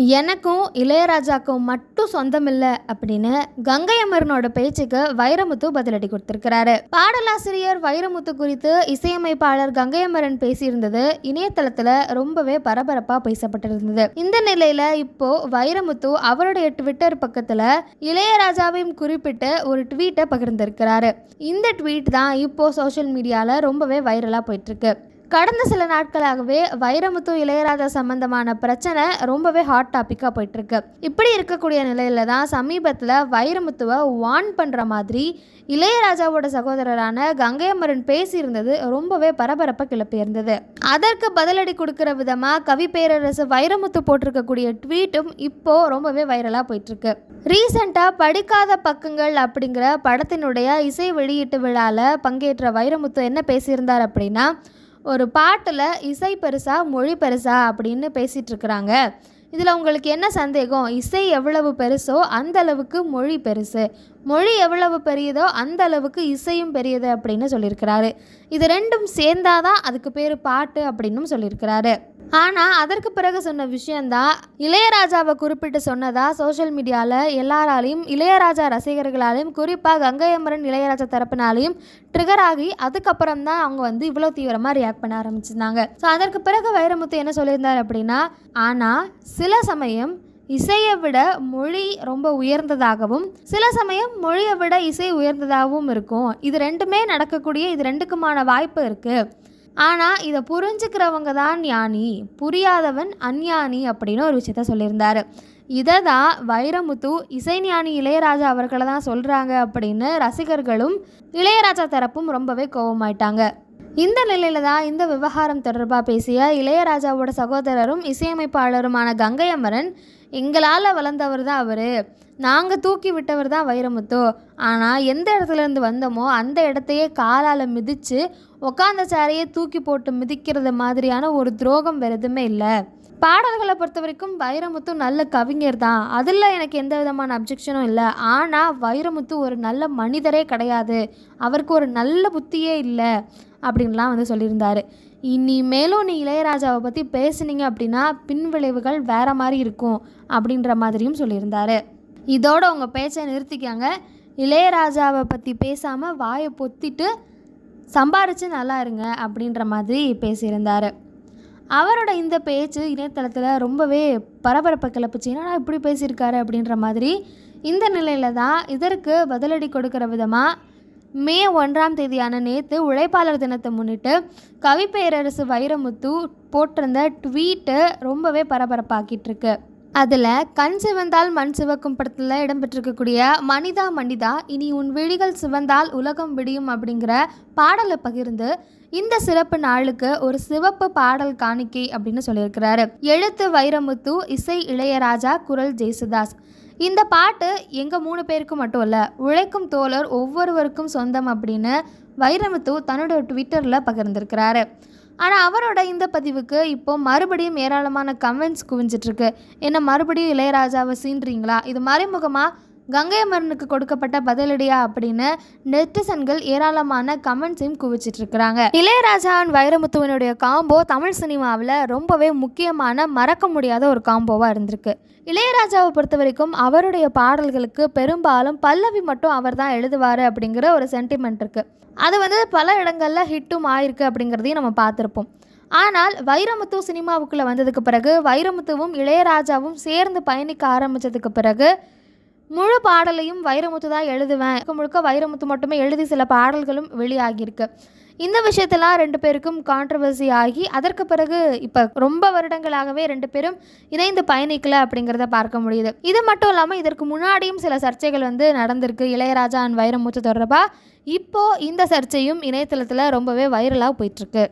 எனக்கும் இளையராஜாக்கும் மட்டும் சொந்தம் இல்லை அப்படின்னு கங்கை அமரனோட பேச்சுக்கு வைரமுத்து பதிலடி கொடுத்திருக்கிறாரு. பாடலாசிரியர் வைரமுத்து குறித்து இசையமைப்பாளர் கங்கை அமரன் பேசியிருந்தது இணையதளத்துல ரொம்பவே பரபரப்பா பேசப்பட்டிருந்தது. இந்த நிலையில இப்போ வைரமுத்து அவருடைய ட்விட்டர் பக்கத்துல இளையராஜாவையும் குறிப்பிட்டு ஒரு ட்வீட்டை பகிர்ந்திருக்கிறாரு. இந்த ட்வீட் தான் இப்போ சோஷியல் மீடியால ரொம்பவே வைரலா போயிட்டு இருக்கு. கடந்த சில நாட்களாகவே வைரமுத்து இளையராஜா சம்பந்தமான பிரச்சனை ரொம்பவே ஹாட் டாப்பிக்காக போயிட்டுருக்கு. இப்படி இருக்கக்கூடிய நிலையில தான் சமீபத்தில் வைரமுத்துவை வான் பண்ணுற மாதிரி இளையராஜாவோட சகோதரரான கங்கை பேசியிருந்தது ரொம்பவே பரபரப்பை கிளப்பியிருந்தது அதற்கு பதிலடி கொடுக்குற விதமாக கவி பேரரசு வைரமுத்து போட்டிருக்கக்கூடிய ட்வீட்டும் இப்போ ரொம்பவே வைரலாக போயிட்டுருக்கு. ரீசெண்டாக படிக்காத பக்கங்கள் அப்படிங்கிற படத்தினுடைய இசை வெளியீட்டு விழாவில் பங்கேற்ற வைரமுத்து என்ன பேசியிருந்தார் அப்படின்னா ஒரு பாட்டில் இசை பெருசா மொழி பெருசா அப்படின்னு பேசிகிட்டு இருக்கிறாங்க இதில் உங்களுக்கு என்ன சந்தேகம்? இசை எவ்வளவு பெருசோ அந்த அளவுக்கு மொழி பெருசு. மொழி எவ்வளவு பெரியதோ அந்த அளவுக்கு இசையும் பெரியது அப்படின்னு சொல்லியிருக்கிறாரு. இது ரெண்டும் சேர்ந்தாதான் அதுக்கு பேர் பாட்டு அப்படின்னும் சொல்லியிருக்கிறாரு. ஆனால் அதற்கு பிறகு சொன்ன விஷயந்தான் இளையராஜாவை குறிப்பிட்டு சொன்னதா சோஷியல் மீடியாவில் எல்லாராலையும் இளையராஜா ரசிகர்களாலையும் குறிப்பாக கங்கை அமரன் இளையராஜா தரப்பினாலையும் ட்ரிகர் ஆகி அதுக்கப்புறம் தான் அவங்க வந்து இவ்வளோ தீவிரமாக ரியாக்ட் பண்ண ஆரம்பிச்சிருந்தாங்க. ஸோ அதற்கு பிறகு வைரமுத்து என்ன சொல்லியிருந்தார் அப்படின்னா ஆனால் சில சமயம் இசையை விட மொழி ரொம்ப உயர்ந்ததாகவும் சில சமயம் மொழியை விட இசை உயர்ந்ததாகவும் இருக்கும். இது ரெண்டுமே நடக்கக்கூடிய இது ரெண்டுக்குமான வாய்ப்பு இருக்குது ஆனால் இதை புரிஞ்சுக்கிறவங்க தான் ஞானி. புரியாதவன் அஞ்ஞானி அப்படின்னு ஒரு விஷயத்த சொல்லியிருந்தார். இதை தான் வைரமுத்து இசைஞானி இளையராஜா அவர்களை தான் சொல்கிறாங்க அப்படின்னு ரசிகர்களும் இளையராஜா தரப்பும் ரொம்பவே கோபமாயிட்டாங்க. இந்த நிலையில தான் இந்த விவகாரம் தொடர்பாக பேசிய இளையராஜாவோட சகோதரரும் இசையமைப்பாளருமான கங்கை அமரன் எங்களால் வளர்ந்தவர் தான் அவர். நாங்கள் தூக்கி விட்டவர் தான் வைரமுத்து. ஆனால் எந்த இடத்துல இருந்து வந்தோமோ அந்த இடத்தையே காலால் மிதித்து உக்காந்த சேரையே தூக்கி போட்டு மிதிக்கிறது மாதிரியான ஒரு துரோகம் வேறு எதுவுமே இல்லை. பாடல்களை பொறுத்த வரைக்கும் வைரமுத்து நல்ல கவிஞர் தான். அதில் எனக்கு எந்த விதமான அப்ஜெக்ஷனும் இல்லை. ஆனால் வைரமுத்து ஒரு நல்ல மனிதரே கிடையாது. அவருக்கு ஒரு நல்ல புத்தியே இல்லை அப்படின்லாம் வந்து சொல்லியிருந்தார். இனி மேலும் நீ இளையராஜாவை பற்றி பேசுனீங்க அப்படின்னா பின்விளைவுகள் வேறு மாதிரி இருக்கும் அப்படின்ற மாதிரியும் சொல்லியிருந்தார். இதோட உங்கள் பேச்சை நிறுத்திக்காங்க. இளையராஜாவை பற்றி பேசாமல் வாயை பொத்திட்டு சம்பாரித்து நல்லா இருங்க அப்படின்ற மாதிரி பேசியிருந்தார். அவரோட இந்த பேச்சு இணையதளத்தில் ரொம்பவே பரபரப்பை கிளப்புச்சு. ஏன்னா இப்படி பேசியிருக்காரு? அப்படின்ற மாதிரி இந்த நிலையில் தான் இதற்கு பதிலடி கொடுக்குற விதமாக மே ஒன்றாம் தேதியான நேற்று உழைப்பாளர் தினத்தை முன்னிட்டு கவிப்பேரரசு வைரமுத்து போட்டிருந்த ட்வீட்டு ரொம்பவே பரபரப்பாக்கிட்டு இருக்கு. அதில் கண் சிவந்தால் மண் சிவக்கும் படத்தில் இடம்பெற்றிருக்கக்கூடிய மனிதா மனிதா இனி உன் விழிகள் சிவந்தால் உலகம் விடியும் அப்படிங்கிற பாடலை பகிர்ந்து இந்த சிறப்பு நாளுக்கு ஒரு சிவப்பு பாடல் காணிக்கை அப்படின்னு சொல்லியிருக்கிறாரு. எழுத்து வைரமுத்து இசை இளையராஜா குரல் ஜெயசுதாஸ். இந்த பாட்டு எங்கள் மூணு பேருக்கு மட்டும் இல்லை உழைக்கும் தோழர் ஒவ்வொருவருக்கும் சொந்தம் அப்படின்னு வைரமுத்து தன்னோட ட்விட்டரில் பகிர்ந்திருக்கிறாரு. ஆனால் அவரோட இந்த பதிவுக்கு இப்போ மறுபடியும் ஏராளமான கமெண்ட்ஸ் குவிஞ்சிட்ருக்கு என்ன மறுபடியும் இளையராஜாவை சீன்றீங்களா இது மறைமுகமாக கங்கை அமரனுக்கு கொடுக்கப்பட்ட பதிலடியா அப்படின்னு நெட்டிசன்கள் ஏராளமான கமெண்ட்ஸையும் குவிச்சிட்ருக்கிறாங்க இளையராஜா அண்ட் வைரமுத்துவனுடைய காம்போ தமிழ் சினிமாவில் ரொம்பவே முக்கியமான மறக்க முடியாத ஒரு காம்போவாக இருந்திருக்கு. இளையராஜாவை பொறுத்த வரைக்கும் அவருடைய பாடல்களுக்கு பெரும்பாலும் பல்லவி மட்டும் அவர் தான் எழுதுவார் அப்படிங்கிற ஒரு சென்டிமெண்ட் இருக்குது அது வந்து பல இடங்களில் ஹிட்டும் ஆயிருக்கு அப்படிங்கிறதையும் நம்ம பார்த்துருப்போம். ஆனால் வைரமுத்து சினிமாவுக்குள்ளே வந்ததுக்கு பிறகு வைரமுத்துவும் இளையராஜாவும் சேர்ந்து பயணிக்க ஆரம்பித்ததுக்கு பிறகு முழு பாடலையும் வைரமுத்து தான் எழுதுவேன். முழுக்க முழுக்க வைரமுத்து மட்டுமே எழுதி சில பாடல்களும் வெளியாகியிருக்கு. இந்த விஷயத்தெல்லாம் ரெண்டு பேருக்கும் கான்ட்ரவர்சி ஆகி அதற்கு பிறகு இப்போ ரொம்ப வருடங்களாகவே ரெண்டு பேரும் இணைந்து பயணிக்கல அப்படிங்கிறத பார்க்க முடியுது. இது மட்டும் இல்லாமல் இதற்கு முன்னாடியும் சில சர்ச்சைகள் வந்து நடந்திருக்கு. இளையராஜா அண்ட் வைரமுத்து தொடர்பாக இப்போது இந்த சர்ச்சையும் இணையதளத்தில் ரொம்பவே வைரலாக போயிட்டுருக்கு